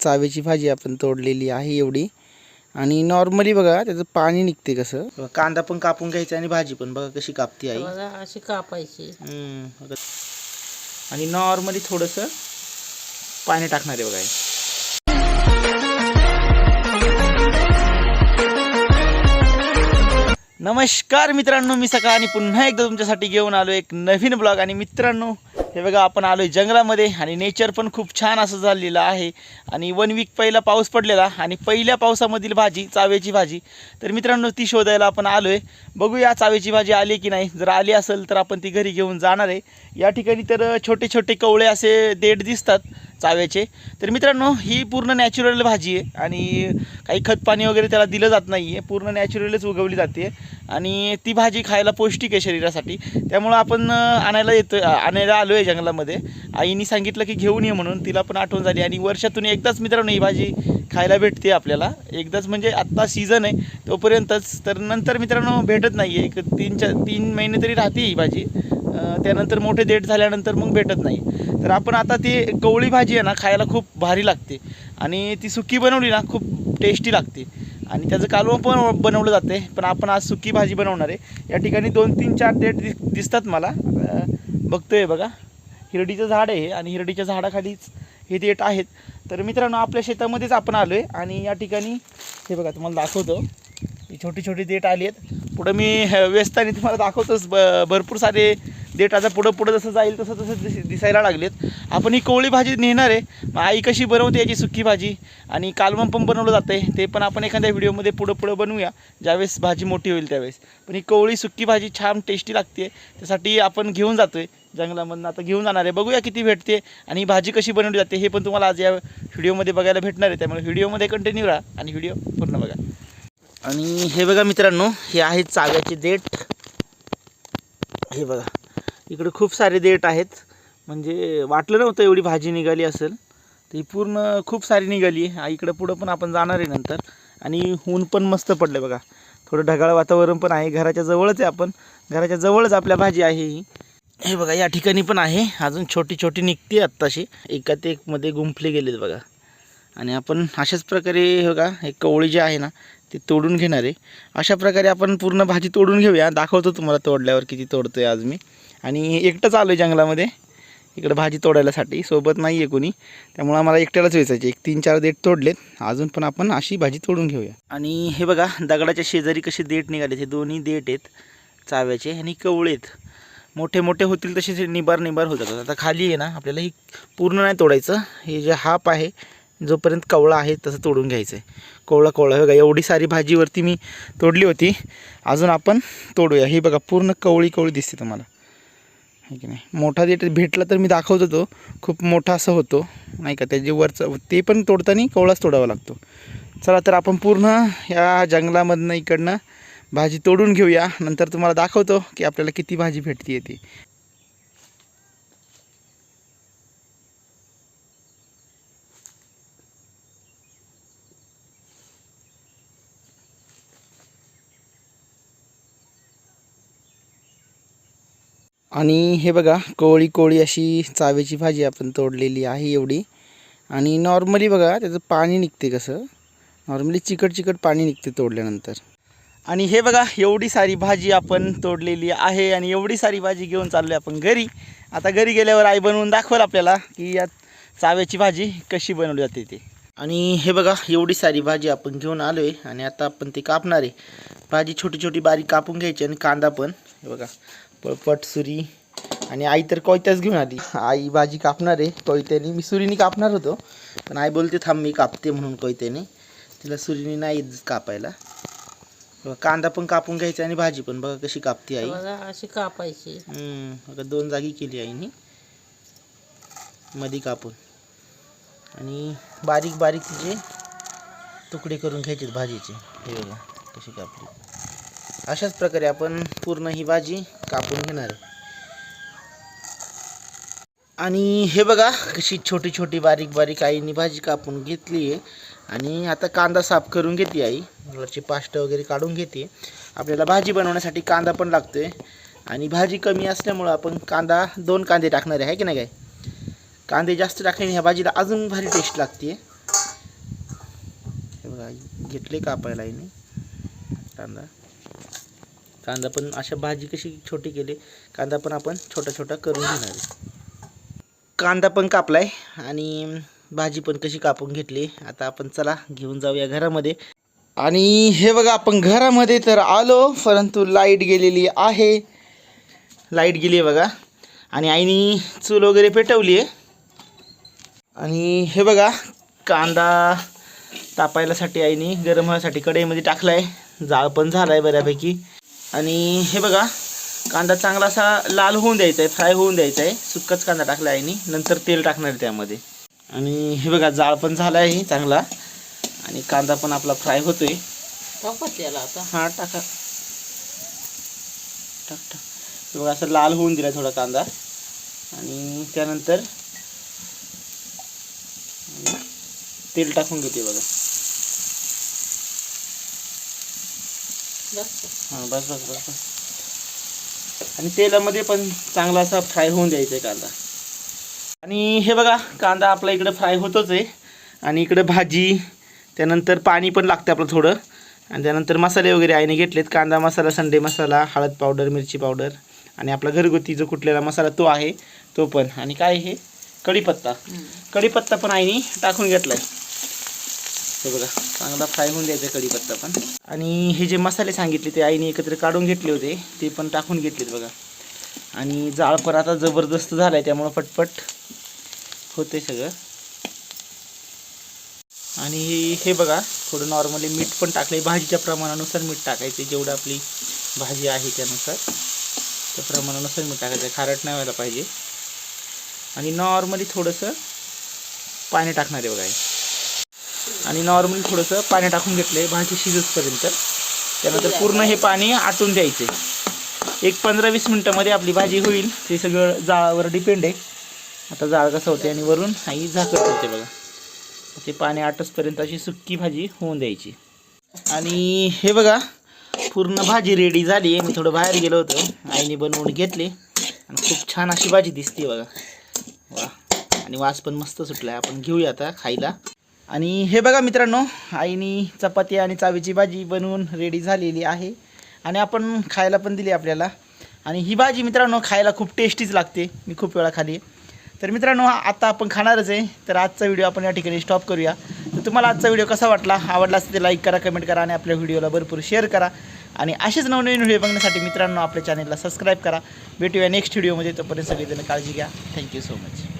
चावेची भाजी आपण तोडलेली आहे एवढी. आणि नॉर्मली बघा त्याचं पाणी निघते कसं. बघा, कांदा पण कापून घ्यायचा आणि भाजी पण. बघा कशी कापते आई. बघा अशी कापायची. आणि नॉर्मली थोडंसं पाणी टाकणार आहे बघा. नमस्कार मित्रांनो मी सकाळ आणि पुन्हा एकदा तुमच्यासाठी घेऊन आलो एक नवीन ब्लॉग आणि मित्रांनो हे बघा आपण आलो आहे जंगलामध्ये आणि नेचर पण खूप छान असं झालेलं आहे. आणि वन वीक पहिला पाऊस पडलेला आणि पहिल्या पावसामधील भाजी चावेची भाजी. तर मित्रांनो ती शोधायला आपण आलो आहे बघूया चावेची भाजी आली की नाही. जर आली असेल तर आपण ती घरी घेऊन जाणार आहे. या ठिकाणी तर छोटे छोटे कवळे असे देठ दिसतात. चाव्याचे. तर मित्रांनो ही पूर्ण नॅचरल भाजी आहे आणि काही खतपाणी वगैरे त्याला दिलं जात नाही आहे पूर्ण नॅचरलच उगवली जाते. आणि ती भाजी खायला पौष्टिक आहे शरीरासाठी. त्यामुळं आपण आणायला येतो आणायला आलो आहे जंगलामध्ये. आईने सांगितलं की घेऊन ये म्हणून. तिला पण आठवण झाली. आणि वर्षातून एकदाच मित्रांनो ही भाजी खायला भेटते आपल्याला. एकदाच म्हणजे आत्ता सीझन आहे तोपर्यंतच. तर नंतर मित्रांनो भेटत नाही आहे एक तीन चार तीन महिने तरी राहते ही भाजी. त्यानंतर मोठे देठ झाल्यानंतर मग भेटत नाही. तर आपण आता ती कवळी भाजी आहे ना खायला खूप भारी लागते. आणि ती सुकी बनवली ना खूप टेस्टी लागते. आणि त्याचं कालवं पण बनवलं जाते पण आपण आज सुकी भाजी बनवणार आहे. या ठिकाणी दोन तीन चार देठ दि दिसतात मला. बघतोय बघा. हिरडीचं झाड आहे आणि हिरडीच्या झाडाखालीच हे देठ आहेत. तर मित्रांनो आपल्या शेतामध्येच आपण आलो आहे आणि या ठिकाणी हे बघा तुम्हाला दाखवतो. ही छोटी छोटी देठ आली आहेत. पुढं मी अं, व्यस्ताने तुम्हाला दाखवतोच. ब भरपूर सारे देठ आता पुढं पुढं जसं जाईल तसं तसं दिस दिसायला लागलेत. आपण ही कोवळी भाजी नेणार आहे. मग आई कशी बनवते याची सुकी भाजी? आणि कालवण पण बनवलं जातं आहे ते पण आपण एखाद्या व्हिडिओमध्ये पुढं पुढं बनवूया. ज्यावेळेस भाजी मोठी होईल त्यावेळेस. पण ही कोवळी सुकी भाजी छान टेस्टी लागते त्यासाठी आपण घेऊन जातो आहे जंगलामधून आता घेऊन जाणार आहे. बघूया किती भेटते आणि भाजी कशी बनवली जाते हे पण तुम्हाला आज या व्हिडिओमध्ये बघायला भेटणार आहे. त्यामुळे व्हिडिओमध्ये कंटिन्यू राहा आणि व्हिडिओ पूर्ण बघा. आणि हे बघा मित्रांनो हे आहे चाव्याचे देठ. हे बघा. इकडे खूप सारे देठ आहेत. म्हणजे वाटलं नव्हतं एवढी भाजी निघाली असेल. तर ही पूर्ण खूप सारी निघाली. आहे इकडं पुढं पण आपण जाणार आहे नंतर. आणि ऊन पण मस्त पडलं बघा. थोडं ढगाळ वातावरण पण आहे. घराच्या जवळच आहे आपण. घराच्या जवळच आपल्या भाजी आहे ही. हे बघा या ठिकाणी पण आहे. अजून छोटी छोटी निघते आत्ताशी. एका ते एकमध्ये गुंफले गेलेत बघा. आणि आपण अशाच प्रकारे हे बघा एक कवळी जी आहे ना ती तोडून घेणार आहे. अशा प्रकारे आपण पूर्ण भाजी तोडून घेऊया. दाखवतो तुम्हाला तोडल्यावर किती तोडतो आहे आज मी. आणि एकटंच आलो आहे जंगलामध्ये. इकडं भाजी तोडायलासाठी. सोबत नाही आहे कोणी. त्यामुळं आम्हाला एकट्यालाच वेचायचे. एक तीन चार देठ तोडलेत. अजून पण आपण अशी भाजी तोडून घेऊया. आणि हे बघा दगडाच्या शेजारी कसे देठ निघालेत हे दोन्ही देठ आहेत चाव्याचे आणि कवळेत आहेत. मोठे मोठे होतील तसे निबार निबार होत आता खाली आहे ना आपल्याला ही पूर्ण नाही तोडायचं. हे जे हाप आहे जोपर्यंत कवळा आहे तसं तोडून घ्यायचं आहे कोवळा कोवळा. हे बघा एवढी सारी भाजीवरती मी तोडली होती. अजून आपण तोडूया. हे बघा पूर्ण कवळी कवळी दिसते तुम्हाला. की नाही? मोठा देठ भेटला तर मी दाखवत होतो खूप मोठा असं होतो. नाही का? त्याचे वरचं ते पण तोडताना कवळाच तोडावा लागतो. चला तर आपण पूर्ण या जंगलामधनं इकडनं भाजी तोडून घेऊया. नंतर तुम्हाला दाखवतो की आपल्याला किती भाजी भेटते ती. आणि हे बघा कोळी कोळी अशी चावेची भाजी आपण तोडलेली आहे एवढी. आणि नॉर्मली बघा त्याचं पाणी निघते कसं. नॉर्मली चिकट चिकट पाणी निघते तोडल्यानंतर. आणि हे बघा एवढी सारी भाजी आपण तोडलेली आहे आणि एवढी सारी भाजी घेऊन चाललो आहे आपण घरी. आता घरी गेल्यावर आई बनवून दाखवल आपल्याला की या चाव्याची भाजी कशी बनवली जाते ते. आणि हे बघा एवढी सारी भाजी आपण घेऊन आलो आहे आणि आता आपण ती कापणार आहे. भाजी छोटी छोटी बारीक कापून घ्यायची आणि कांदा पण. हे बघा पळपट सुरी आणि आई तर कोयत्याच घेऊन आली. आई भाजी कापणार आहे कोयत्याने. मी सुरीने कापणार होतो पण आई बोलते थांब मी कापते म्हणून कोयत्याने. तिला सुरीने नाही कापायला. कांदा पण कापून घ्यायचा आणि भाजी पण. बघा कशी कापते आई. अशी कापायची. हम्म, बघा दोन जागी केली आईने. मध्ये कापून. आणि बारीक बारीक तिचे तुकडे करून घ्यायचे भाजीचे. हे बघा कशी कापली. अशाच प्रकारे आपण पूर्ण ही भाजी कापून घेणार. आहे आणि हे बघा कशी छोटी छोटी बारीक बारीक आईने भाजी कापून घेतली आहे. आणि आता कांदा साफ करून घेते आई. वरची पाष्ट वगैरे काढून घेते. आपल्याला भाजी बनवण्यासाठी कांदा पण लागतोय. आणि भाजी कमी असल्यामुळं आपण कांदा दोन कांदे टाकणार आहे की नाही काय? कांदे जास्त टाकल्याने ह्या भाजीला अजून भारी टेस्ट लागते बघा घेतले कापायला आईने? कांदा. कांदा पण अशा भाजी कशी छोटी केली कांदा पण आपण छोटा छोटा करून घेणार आहे. कांदा पण कापलाय आणि भाजी पण कशी कापून घेतली आता आपण चला घेऊन जाऊया घरामध्ये. आणि हे बघा आपण घरामध्ये तर आलो परंतु लाइट गेलेली आहे. लाइट गेली आहे बघा. आणि आईने चूल वगैरे पेटवली आहे आणि हे बघा कांदा तापायलासाठी आईनी गरम होण्यासाठी कढईमध्ये टाकला आहे जाळ पण झाला आहे बऱ्यापैकी. आणि हे बघा कांदा चांगला असा लाल होऊन द्यायचा आहे फ्राय होऊन द्यायचा आहे. सुक्काच कांदा टाकला आहे नंतर तेल टाकणार आहे त्यामध्ये. आणि हे बघा जाळ पण झाला आहे चांगला. आणि कांदा पण आपला फ्राय होतोय. टाकत याला आता? हा टाका. टाक टाक. हे बघा असं लाल होऊन दिला थोडा कांदा. आणि त्यानंतर तेल टाकून घेते बघा. हां बस बस बस बस. आणि तेलामध्ये पण चांगला असा फ्राय होऊन द्यायचा आहे कांदा. आणि हे बघा कांदा आपला इकडं फ्राय होतोच आहे. आणि इकडं भाजी त्यानंतर पाणी पण लागतं आपलं थोडं. आणि त्यानंतर मसाले वगैरे आईने घेतलेत. कांदा मसाला संडे मसाला हळद पावडर मिरची पावडर. आणि आपला घरगुती जो कुठलेला मसाला तो आहे तो पण. आणि काय हे? कढीपत्ता. कढीपत्ता पण आईने टाकून घेतलाय. हे बघा चांगला फ्राय होऊन द्यायचा कढीपत्ता पण. आणि हे जे मसाले सांगितले ते आईने एकत्र काढून घेतले होते ते पण टाकून घेतलेत बघा. आणि जाळ पण आता जबरदस्त झाला आहे त्यामुळं पटपट होते सगळं. आणि हे बघा थोडं नॉर्मली मीठ पण टाकले भाजीच्या प्रमाणानुसार मीठ टाकायचे जेवढं आपली भाजी आहे त्यानुसार. त्या प्रमाणानुसार मीठ टाकायचं खारट नाही व्हायला पाहिजे. आणि नॉर्मली थोडंसं पाणी टाकणार आहे बघा हे. आणि नॉर्मली थोडंसं पाणी टाकून घेतलं आहे भाजी शिजतपर्यंत. त्यानंतर पूर्ण हे पाणी आटून द्यायचे. एक पंधरा वीस मिनटामध्ये आपली भाजी होईल. ते सगळं जाळावर डिपेंड आहे. आता जाळ कसं होते आणि वरून आई झाकत होते बघा. ते पाणी आटसपर्यंत अशी सुक्की भाजी होऊन द्यायची. आणि हे बघा पूर्ण भाजी रेडी झाली आहे. मी थोडं बाहेर गेलो होतो. आईने बनवून घेतले. आणि खूप छान अशी भाजी दिसते बघा. वा. आणि वास पण मस्त सुटला आहे आपण घेऊया आता खायला. आणि हे बघा मित्रांनो आईनी चपाती आणि चावीची भाजी बनवून रेडी झालेली आहे. आणि आपण खायला पण दिली आपल्याला. आणि ही भाजी मित्रांनो खायला खूप टेस्टीच लागते मी खूप वेळा खाली आहे. तर मित्रांनो आता आपण खाणारच आहे. तर आजचा व्हिडिओ आपण या ठिकाणी स्टॉप करूया. तर तुम्हाला आजचा व्हिडिओ कसा वाटला? आवडला असेल तर लाईक करा कमेंट करा आणि आपल्या व्हिडिओला भरपूर शेअर करा. आणि असेच नवनवीन व्हिडिओ बघण्यासाठी मित्रांनो आपल्या चॅनलला सबस्क्राईब करा. भेटूया नेक्स्ट व्हिडिओमध्ये तोपर्यंत सगळेजण काळजी घ्या. Thank you so much